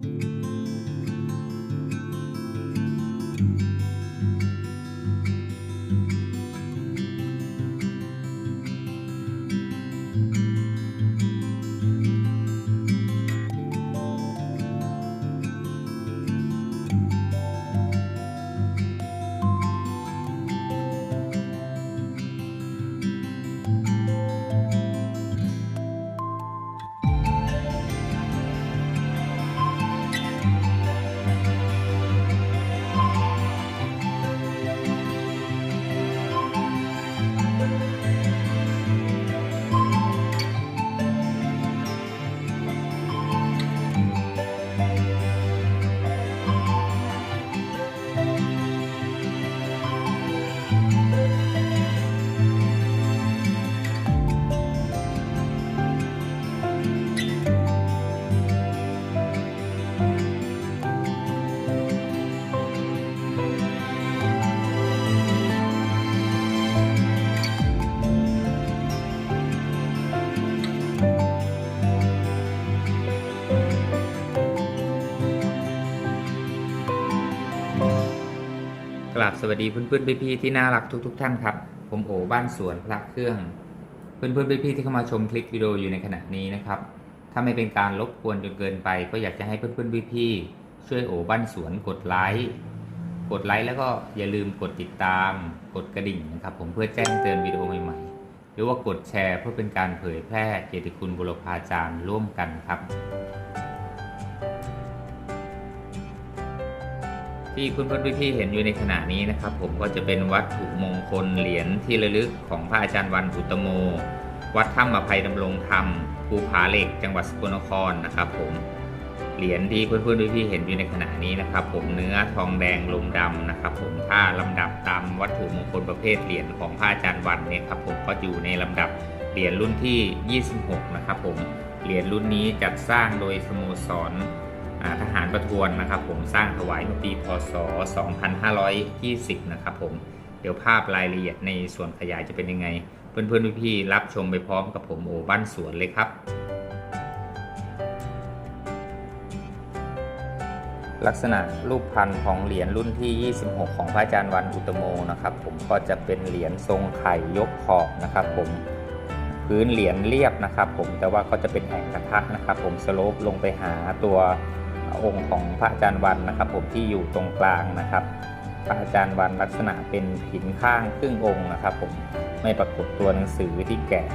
ก ราบสวัสดีเพื่อนๆพี่ๆที่น่ารักทุก ๆ ท่านครับ ผมโอบ้านสวนพระเครื่อง เพื่อนๆพี่ๆที่เข้ามาชมคลิปวิดีโออยู่ในขณะนี้นะครับ ถ้าไม่เป็นการรบกวนจนเกินไป ก็อยากจะให้เพื่อนๆพี่ๆช่วยโอบ้านสวนกดไลค์กดไลค์แล้วก็อย่าลืมกดติดตาม กดกระดิ่งนะครับ ผมเพื่อแจ้งเตือนวิดีโอใหม่ๆ หรือว่ากดแชร์เพื่อเป็นการเผยแพร่เกียรติคุณบุรพาจารย์ร่วมกันครับ ที่คุณเพื่อนพี่ๆเห็นอยู่ในขณะนี้นะครับ ผมก็จะเป็นวัตถุมงคลเหรียญที่ระลึกของพระอาจารย์วันอุตโม วัดถ้ำอภัยดำรงธรรมภูผาเหล็กจังหวัดสกลนครนะครับผมเหรียญที่เพื่อนๆพี่ๆเห็นอยู่ในขณะนี้นะครับ ผมเนื้อทองแดงลมดำนะครับ ผมถ้าลำดับตามวัตถุมงคลประเภทเหรียญของพระอาจารย์วันเนี่ยครับผมก็อยู่ในลำดับเหรียญรุ่นที่ 26 นะครับผมเหรียญรุ่นนี้จัดสร้างโดยสโมสร ทหารประทวนนะครับ ผมสร้างถวายเมื่อปีพศ 2520 นะครับผมเดี๋ยวภาพรายละเอียดในส่วนขยายจะเป็นยังไง เพื่อนๆพี่ๆรับชมไปพร้อมกับผมโอบ้านสวนเลยครับ ลักษณะรูปพันธ์ของเหรียญรุ่นที่ 26 ของพระอาจารย์วันอุตโมนะครับ ผมก็จะเป็นเหรียญทรงไข่ยกขอบนะครับ ผมพื้นเหรียญเรียบนะครับ ผมแต่ว่าก็จะเป็นแอ่งกระทะนะครับ ผมสโลปลงไปหาตัว องค์ของพระอาจารย์วันนะครับ ผมที่อยู่ตรงกลางนะครับ พระอาจารย์วันลักษณะเป็นหินข้างครึ่งองค์นะครับ ผมไม่ปรากฏตัวหนังสือที่แกะ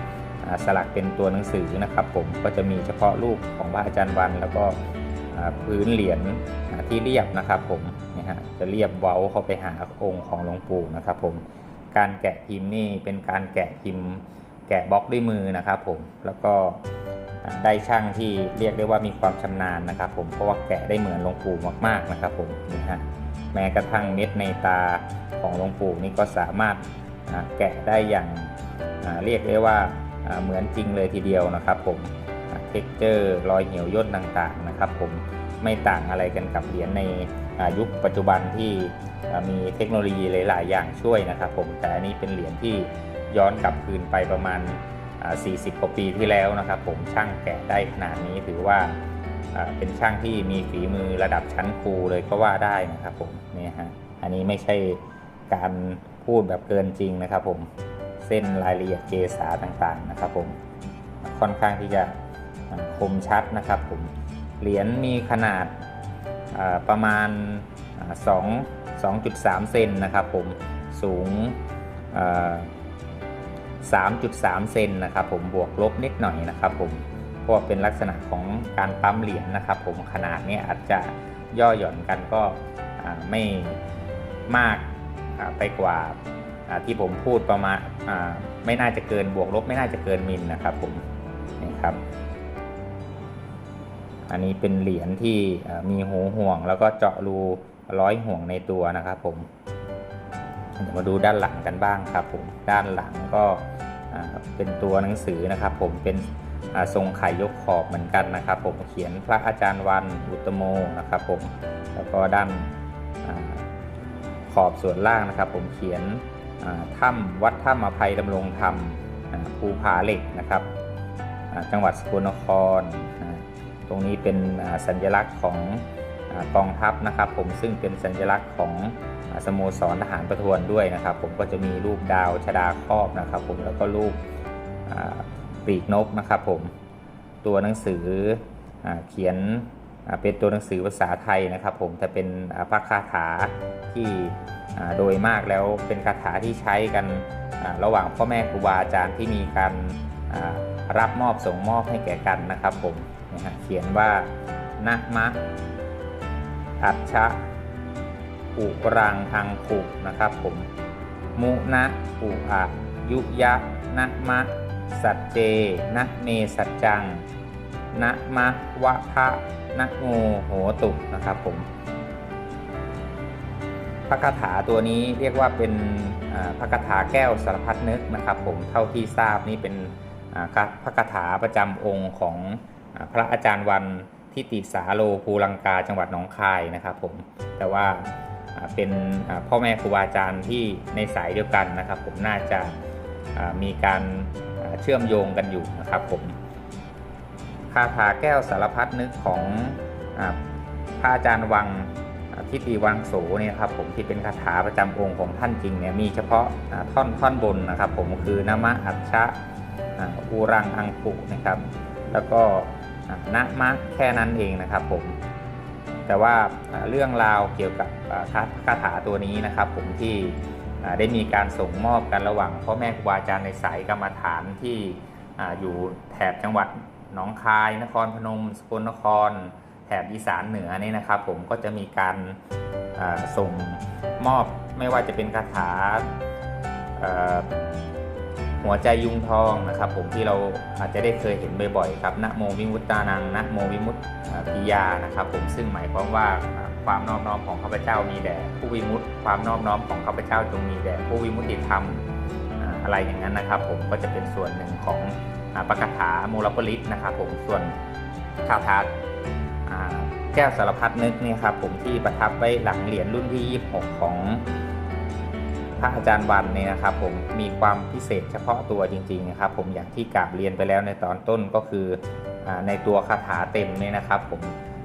สลักเป็นตัวหนังสือนะครับ ผมก็จะมีเฉพาะรูปของพระอาจารย์วัน แล้วก็พื้นเหรียญที่เรียบนะครับ ผมนะฮะจะเรียบเว้าเข้าไปหาองค์ของหลวงปู่นะครับ ผมการแกะพิมพ์นี่เป็นการแกะพิมพ์แกะบล็อกด้วยมือนะครับ ผมแล้วก็ ได้ช่างที่เรียกได้ว่ามีความชำนาญนะครับ ผมเพราะว่าแกะได้เหมือนหลวงปู่มากๆนะครับผมนี่ฮะแม้กระทั่งเม็ดในตาของหลวงปู่นี่ก็สามารถแกะได้อย่างเรียกได้ว่าเหมือนจริงเลยทีเดียวนะครับ ผมเท็กเจอร์รอยเหี่ยวย่นต่างๆนะครับ ผมไม่ต่างอะไรกันกับเหรียญในยุคปัจจุบันที่มีเทคโนโลยีหลาย ๆ อย่างช่วยนะครับ ผมแต่อันนี้เป็นเหรียญที่ย้อนกลับคืนไปประมาณ 40กว่าปีที่แล้วนะครับ ผมช่างแกะได้ขนาดนี้ถือว่าเป็นช่างที่มีฝีมือระดับชั้นครูเลยก็ว่าได้นะครับผมเนี่ยฮะอันนี้ไม่ใช่การพูดแบบเกินจริงนะครับผมเส้นรายละเอียดเกษาต่างๆนะครับผมค่อนข้างที่จะคมชัดนะครับผมเหรียญมีขนาดประมาณ 2 2.3 เซนนะครับผมสูง 3.3 เซนนะครับผมบวกลบนิดหน่อยนะครับผมเพราะเป็นลักษณะของการปั๊มเหรียญนะครับ ผมขนาดนี้อาจจะย่อหย่อนกันก็ไม่มากไปกว่าที่ผมพูดประมาณไม่น่าจะเกินบวกลบไม่น่าจะเกินมิลนะครับผมนี่ครับ อันนี้เป็นเหรียญที่มีหูห่วง แล้วก็เจาะรูร้อยห่วงในตัวนะครับผมเดี๋ยวมาดูด้านหลังกันบ้างครับผมด้านหลังก็ เป็นตัวหนังสือนะครับ ผมเป็นทรงไข่ยกขอบเหมือนกันนะครับ ผมเขียนพระอาจารย์วันอุตโมนะครับ ผมแล้วก็ด้านอขอบส่วนล่างนะครับ ผมเขียนถ้ำวัดถ้ำอภัยดำรงธรรมภูผาเหล็กนะครับจังหวัดสกลนคร ตรงนี้เป็นสัญลักษณ์ของกองทัพนะครับ ผมซึ่งเป็นสัญลักษณ์ของ สโมสรทหารประทวนด้วยนะครับ ผมก็จะมีรูปดาวชดาครอบนะครับ ผมแล้วก็รูปปีกนกนะครับ ผมตัวหนังสืออเขียนเป็นตัวหนังสือภาษาไทยนะครับ ผมแต่เป็นพระคาถาที่โดยมากแล้วเป็นคาถาที่ใช้กันระหว่างพ่อแม่ครูบาอาจารย์ที่มีการรับมอบส่งมอบให้แก่กันนะครับ ผมนะฮะเขียนว่านะมะอัจฉะ อุรังอังคุนะครับผมมุนะอุอะยุยะนะมะ สัจเจนะเมสัจจังนะมะวะพะนะโงโหตุนะครับผมพระคาถาตัวนี้เรียกว่าเป็นพระคาถาแก้วสารพัดนึกนะครับ ผมเท่าที่ทราบนี่เป็นพระคาถาประจำองค์ของอพระอาจารย์วันทิติสาโลภูลังกาจังหวัดหนองคายนะครับผมแต่ว่า เป็นพ่อแม่ครูบาอาจารย์ที่ในสายเดียวกันนะครับ ผมน่าจะมีการเชื่อมโยงกันอยู่นะครับผมคาถาแก้วสารพัดนึกของอาพระอาจารย์วังทิติวังโสเนี่ยครับผมที่เป็นคาถาประจำองค์ของท่านจริงเนี่ยมีเฉพาะท่อนท่อนบนนะครับ ผมคือนมะอัจฉะอูรังอังปุนะครับ แล้วก็นะมะแค่นั้นเองนะครับผม แต่ว่าเรื่องราวเกี่ยวกับคาถาตัวนี้นะครับ ผมที่ได้มีการส่งมอบกันระหว่างพ่อแม่ครูบาอาจารย์ในสายกรรมฐานที่อยู่แถบจังหวัดหนองคายนครพนมสกลนคร แถบอีสานเหนือนี่นะครับ ผมก็จะมีการส่งมอบไม่ว่าจะเป็นคาถา หัวใจยุงทองนะครับ ผมที่เราอาจจะได้เคยเห็นบ่อยๆครับนะโมวิมุตตานังนะโมวิมุตติยานะครับ ผมซึ่งหมายความว่าความนอบน้อมของข้าพเจ้ามีแด่ผู้วิมุตติความนอบน้อมของข้าพเจ้าจงมีแด่ผู้วิมุตติธรรมอะไรอย่างนั้นนะครับ ผมก็จะเป็นส่วนหนึ่งของอ่าปกถามูลปริตนะครับผมส่วนคาถาแก้วสารพัดนึกนี่ครับผมที่ประทับไว้หลังเหรียญรุ่นที่ 26 ของ ระอาจารย์วันเนี่ยนะครับผมมีความพิเศษเฉพาะตัวจริงๆนะครับผมอย่างที่กราบเรียนไปแล้วในตอนต้นก็คืออในตัวคาถาเต็มเนี่ยนะครับผม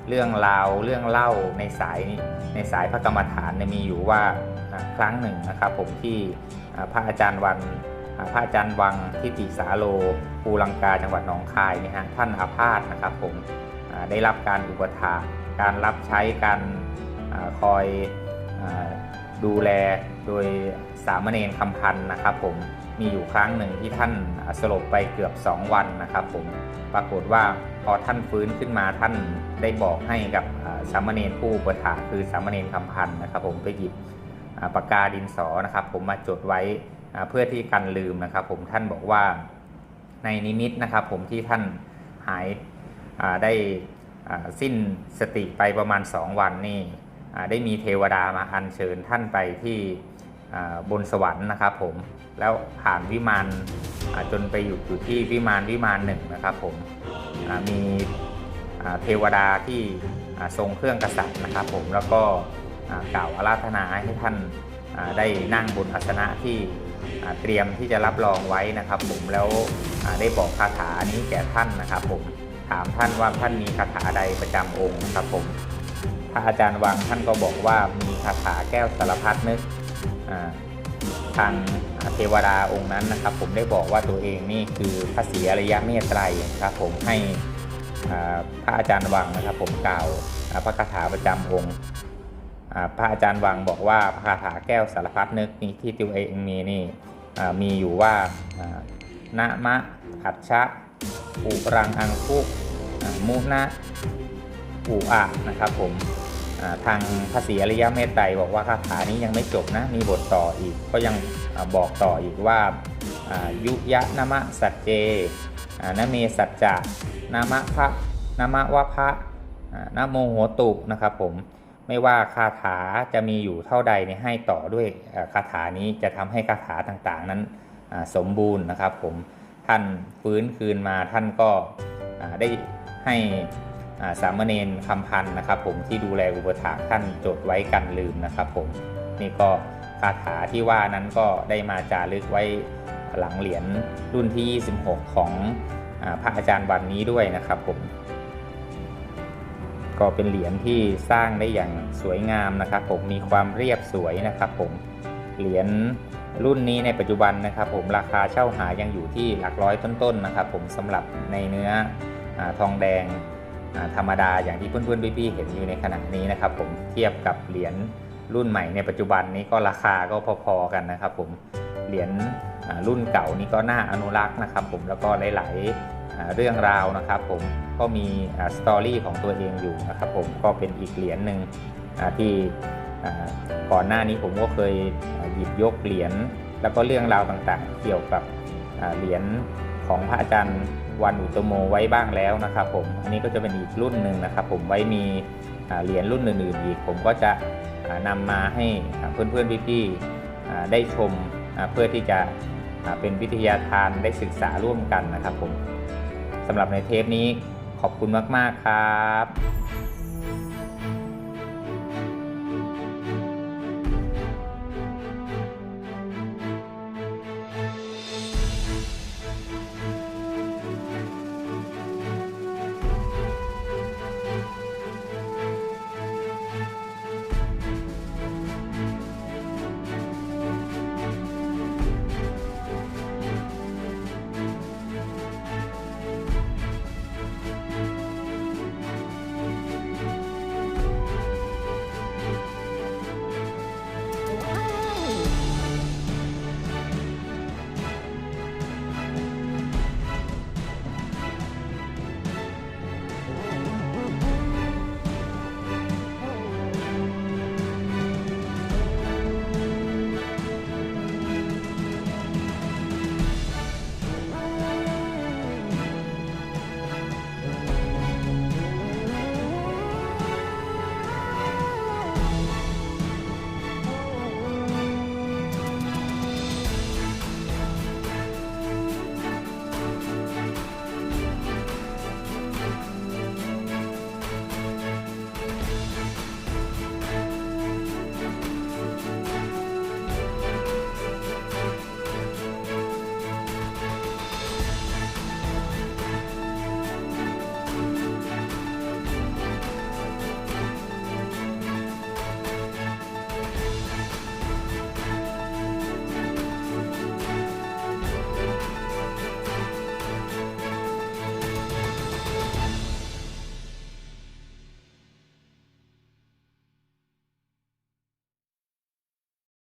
เรื่องราวเรื่องเล่าในสายในสายพระกรรมฐานเนี่ยมีอยู่ว่าครั้งหนึ่งนะครับผมที่พระอาจารย์วันพระอาจารย์วังทิติสาโลภูลังกาจังหวัดหนองคายนี่ฮะท่านอาพาธนะครับผมได้รับการอุปถากการรับใช้การอคอยอดูแล โดยสามเณรคำพันธ์นะครับผมมีอยู่ครั้งหนึ่งที่ท่านสลบไปเกือบ 2 วันนะครับผมปรากฏว่าพอท่านฟื้นขึ้นมาท่านได้บอกให้กับสามเณรผู้ประถาคือสามเณรคำพันธ์นะครับผมไปหยิบปากกาดินสอนะครับ ผมมาจดไว้เพื่อที่กันลืมนะครับ ผมท่านบอกว่าในนิมิตนะครับ ผมที่ท่านหายได้สิ้นสติไปประมาณ 2 วันนี่ได้มีเทวดามาอัญเชิญท่านไปที่ บนสวรรค์นะครับผมแล้วผ่านวิมานจนไปอยู่อยู่ที่วิมานวิมานหนึ่งนะครับผมมีเทวดาที่ทรงเครื่องกษัตริย์นะครับผมแล้วก็กล่าวอาราธนาให้ท่านได้นั่งบนอาสนะที่เตรียมที่จะรับรองไว้นะครับผมแล้วได้บอกคาถานี้แก่ท่านนะครับผมถามท่านว่าท่านมีคาถาใดประจำองค์นะครับผมพระอาจารย์วังท่านก็บอกว่ามีคาถาแก้วสารพัดนึก ทางเทวดาองค์นั้นนะครับ ผมได้บอกว่าตัวเองนี่คือพระศรีอริยเมตไตรครับ ผมให้พระอาจารย์วังนะครับ ผมกล่าวพระคาถาประจำองค์พระอาจารย์วังบอกว่าพระคาถาแก้วสารพัดนึกนี่ที่ตัวเองมีนี่มีอยู่ว่านะมะอัจฉะอุรังอังคุอ่ามุนะอุอะนะครับผม ทางภาษีอริยเมตไตรบอกว่าคาถานี้ยังไม่จบนะ มีบทต่ออีก ก็ยังอบอกต่ออีกว่าายุยะนามะสัจเจนเมสัจจะนามะพระนามะวะพระอ่านโมโหตุนะครับผมไม่ว่าคาถาจะมีอยู่เท่าใดเนี่ยให้ต่อด้วยคาถานี้จะทำให้คาถาต่างๆ นั้นสมบูรณ์นะครับผมท่านฟื้นคืนมาท่านก็ได้ให้ สามเณรคำพันนะครับผมที่ดูแลอุปถากท่านจดไว้กันลืมนะครับผมนี่ก็คาถาที่ว่านั้นก็ได้มาจารึกไว้หลังเหรียญรุ่นที่ 26 ของอพระอาจารย์วันนี้ด้วยนะครับผมก็เป็นเหรียญที่สร้างได้อย่างสวยงามนะครับ ผมมีความเรียบสวยนะครับผมเหรียญรุ่นนี้ในปัจจุบันนะครับ ผมราคาเช่าหายังอยู่ที่หลักร้อยต้นๆนะครับ ผมสำหรับในเนื้ออทองแดง ธรรมดาอย่างที่เพื่อนๆพี่ๆเห็นอยู่ในขณะนี้นะครับ ผมเทียบกับเหรียญรุ่นใหม่ในปัจจุบันนี้ก็ราคาก็พอๆกันนะครับ ผมเหรียญรุ่นเก่านี่ก็น่าอนุรักษ์นะครับ ผมแล้วก็หลายๆเรื่องราวนะครับ ผมก็มีสตอรี่ของตัวเองอยู่นะครับ ผมก็เป็นอีกเหรียญหนึ่งที่ก่อนหน้านี้ผมก็เคยหยิบยกเหรียญแล้วก็เรื่องราวต่างๆ เกี่ยวกับเหรียญ ของพระอาจารย์วันอุตโมไว้บ้างแล้วนะครับผมอันนี้ก็จะเป็นอีกรุ่นหนึ่งนะครับ ผมไว้มีเหรียญรุ่นอื่นๆอีก ผมก็จะนำนำมาให้อ่าเพื่อนๆพี่ๆได้ชมเพื่อที่จะเป็นวิทยาทานได้ศึกษาร่วมกันนะครับผมสำหรับในเทปนี้ขอบคุณมาก ๆ ครับ